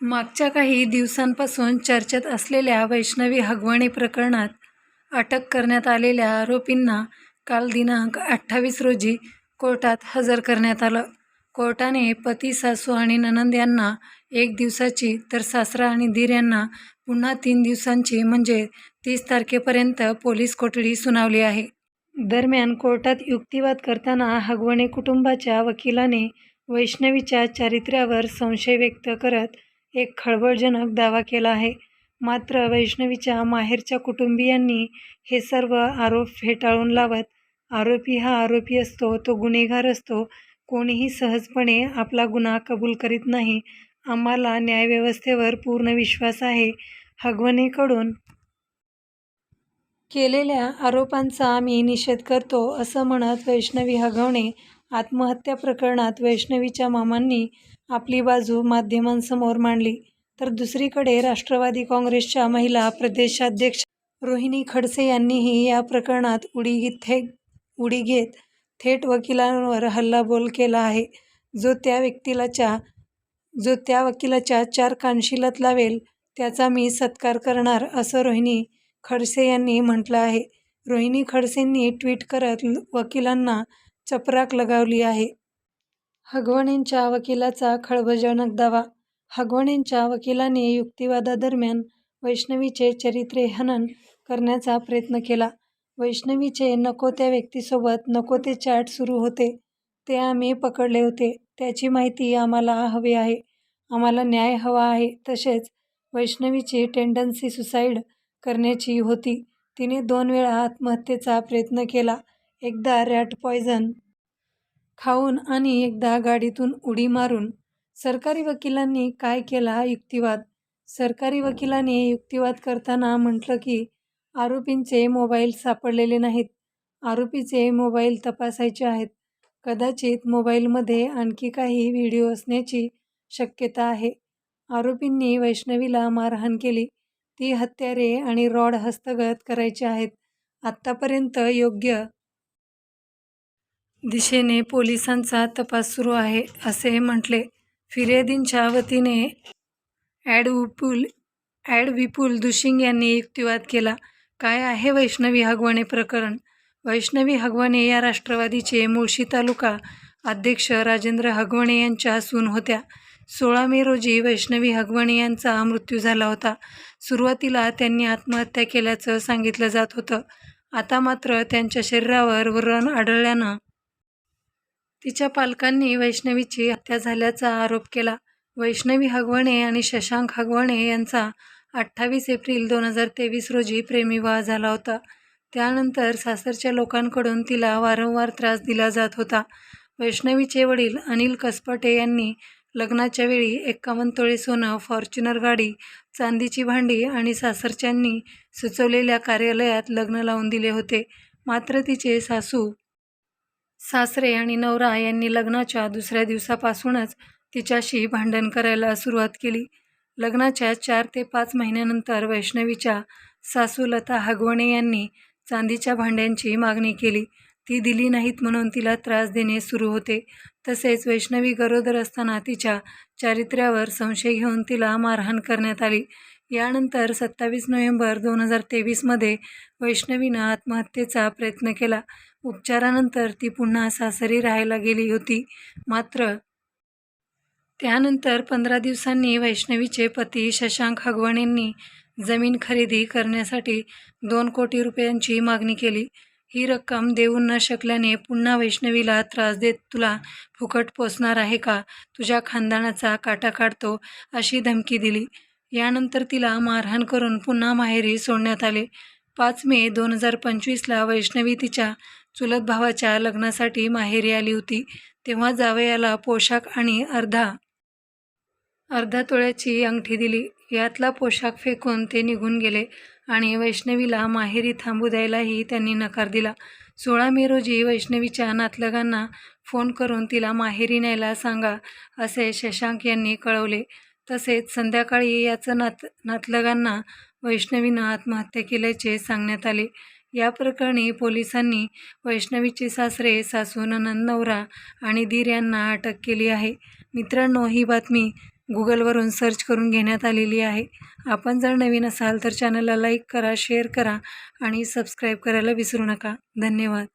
मागच्या काही दिवसांपासून चर्चेत असलेल्या वैष्णवी हगवणी प्रकरणात अटक करण्यात आलेल्या आरोपींना काल दिनांक अठ्ठावीस रोजी कोर्टात हजर करण्यात आलं. कोर्टाने पती, सासू आणि ननंद यांना एक दिवसाची तर सासरा आणि धीर यांना पुन्हा तीन दिवसांची म्हणजे तीस तारखेपर्यंत पोलीस कोठडी सुनावली आहे. दरम्यान कोर्टात युक्तिवाद करताना हगवणे कुटुंबाच्या वकिलाने वैष्णवीच्या चारित्र्यावर संशय व्यक्त करत एक खळबळजनक दावा केला आहे. मात्र वैष्णवीच्या माहेरच्या कुटुंबियांनी हे सर्व आरोप फेटाळून लावत, आरोपी हा आरोपी असतो, तो गुन्हेगार असतो, कोणीही सहजपणे आपला गुन्हा कबूल करीत नाही, आम्हाला न्यायव्यवस्थेवर पूर्ण विश्वास आहे, हगवणेकडून केलेल्या आरोपांचा आम्ही निषेध करतो, असं म्हणत वैष्णवी हगवणे आत्महत्या प्रकरणात वैष्णवीच्या मामांनी आपली बाजू माध्यमांसमोर मांडली. तर दुसरीकडे राष्ट्रवादी काँग्रेसच्या महिला प्रदेशाध्यक्ष रोहिणी खडसे यांनीही या प्रकरणात उडी घेत थेट वकिलांवर हल्लाबोल केला आहे. जो त्या व्यक्तीलाच्या जो त्या वकिलाच्या चार कानशिलात लावेल, त्याचा मी सत्कार करणार, असं रोहिणी खडसे यांनी म्हटलं आहे. रोहिणी खडसेंनी ट्विट करत वकिलांना चपराक लगावली आहे. हगवणेंच्या वकिलाचा खळबळजनक दावा हगवणेंच्या वकिलाने युक्तिवादादरम्यान वैष्णवीचे चरित्रे हनन करण्याचा प्रयत्न केला. वैष्णवीचे नको त्या व्यक्तीसोबत नको ते चॅट सुरू होते, ते आम्ही पकडले होते. त्याची माहिती आम्हाला हवी आहे. आम्हाला न्याय हवा आहे. तसेच वैष्णवीची टेंडन्सी सुसाईड करण्याची होती. तिने दोन वेळा आत्महत्येचा प्रयत्न केला. एकदा रॅट पॉयझन खाऊन आणि एकदा गाडीतून उडी मारून. सरकारी वकिलांनी काय केला युक्तिवाद सरकारी वकिलाने युक्तिवाद करताना म्हटलं की, आरोपींचे मोबाईल सापडलेले नाहीत. आरोपीचे मोबाईल तपासायचे आहेत. कदाचित मोबाईलमध्ये आणखी काही व्हिडिओ असण्याची शक्यता आहे. आरोपींनी वैष्णवीला मारहाण केली. ती हत्यारे आणि रॉड हस्तगत करायची आहेत. आत्तापर्यंत योग्य दिशेने पोलिसांचा तपास सुरू आहे, असे म्हटले. फिर्यादींच्या वतीने ॲड विपुल दुशिंग यांनी युक्तिवाद केला. काय आहे वैष्णवी हगवणे प्रकरण? वैष्णवी हगवणे या राष्ट्रवादीचे मुळशी तालुका अध्यक्ष राजेंद्र हगवणे यांच्या सून होत्या. सोळा मे रोजी वैष्णवी हगवणे यांचा मृत्यू झाला होता. सुरुवातीला त्यांनी आत्महत्या केल्याचं सांगितलं जात होतं. आता मात्र त्यांच्या शरीरावर व्रण आढळल्यानं तिच्या पालकांनी वैष्णवीची हत्या झाल्याचा आरोप केला. वैष्णवी हगवणे आणि शशांक हगवणे यांचा अठ्ठावीस एप्रिल दोन हजार तेवीस रोजी प्रेमविवाह झाला होता. त्यानंतर सासरच्या लोकांकडून तिला वारंवार त्रास दिला जात होता. वैष्णवीचे वडील अनिल कसपटे यांनी लग्नाच्या वेळी एक्कावन्न तोळे सोनं, फॉर्च्युनर गाडी, चांदीची भांडी आणि सासरच्यांनी सुचवलेल्या कार्यालयात लग्न लावून दिले होते. मात्र तिचे सासू सासरे आणि नवरा यांनी लग्नाच्या दुसऱ्या दिवसापासूनच तिच्याशी भांडण करायला सुरुवात केली. लग्नाच्या चार ते पाच महिन्यानंतर वैष्णवीच्या सासू लता हगवणे यांनी चांदीच्या भांड्यांची मागणी केली. ती दिली नाहीत म्हणून तिला त्रास देणे सुरू होते. तसेच वैष्णवी गरोदर असताना तिच्या चारित्र्यावर संशय घेऊन तिला मारहाण करण्यात आली. यानंतर सत्तावीस नोव्हेंबर दोन हजार तेवीसमध्ये वैष्णवीनं आत्महत्येचा प्रयत्न केला. उपचारानंतर ती पुन्हा सासरी राहायला गेली होती. मात्र त्यानंतर पंधरा दिवसांनी वैष्णवीचे पती शशांक हगवणेंनी जमीन खरेदी करण्यासाठी दोन कोटी रुपयांची मागणी केली. ही रक्कम देऊ न शकल्याने पुन्हा वैष्णवीला त्रास देत तुला फुकट पोचणार आहे का? तुझ्या खानदानाचा काटा काढतो, अशी धमकी दिली. यानंतर तिला मारहाण करून पुन्हा माहेरी सोडण्यात आले. पाच मे दोन हजार पंचवीसला वैष्णवी तिच्या चुलत भावाच्या लग्नासाठी माहेरी आली होती. तेव्हा जावयाला पोशाख आणि अर्धा अर्धा तोळ्याची अंगठी दिली. यातला पोशाख फेकून ते निघून गेले आणि वैष्णवीला माहेरी थांबू द्यायलाही त्यांनी नकार दिला. सोळा मे रोजी वैष्णवीच्या नातलगांना फोन करून तिला माहेरी न्यायला सांगा, असे शशांक यांनी कळवले. तसेच संध्याकाळी याचं नात नातलगांना वैष्णवीनं आत्महत्या केल्याचे सांगण्यात आले. या प्रकरणी पोलिसांनी वैष्णवीचे सासरे, सासू, ननंद नवरा आणि धीर यांना अटक केली आहे. मित्रांनो, ही बातमी गुगलवरून सर्च करून घेण्यात आलेली आहे. आपण जर नवीन असाल तर चॅनलला लाईक करा शेअर करा आणि सबस्क्राईब करायला विसरू नका. धन्यवाद.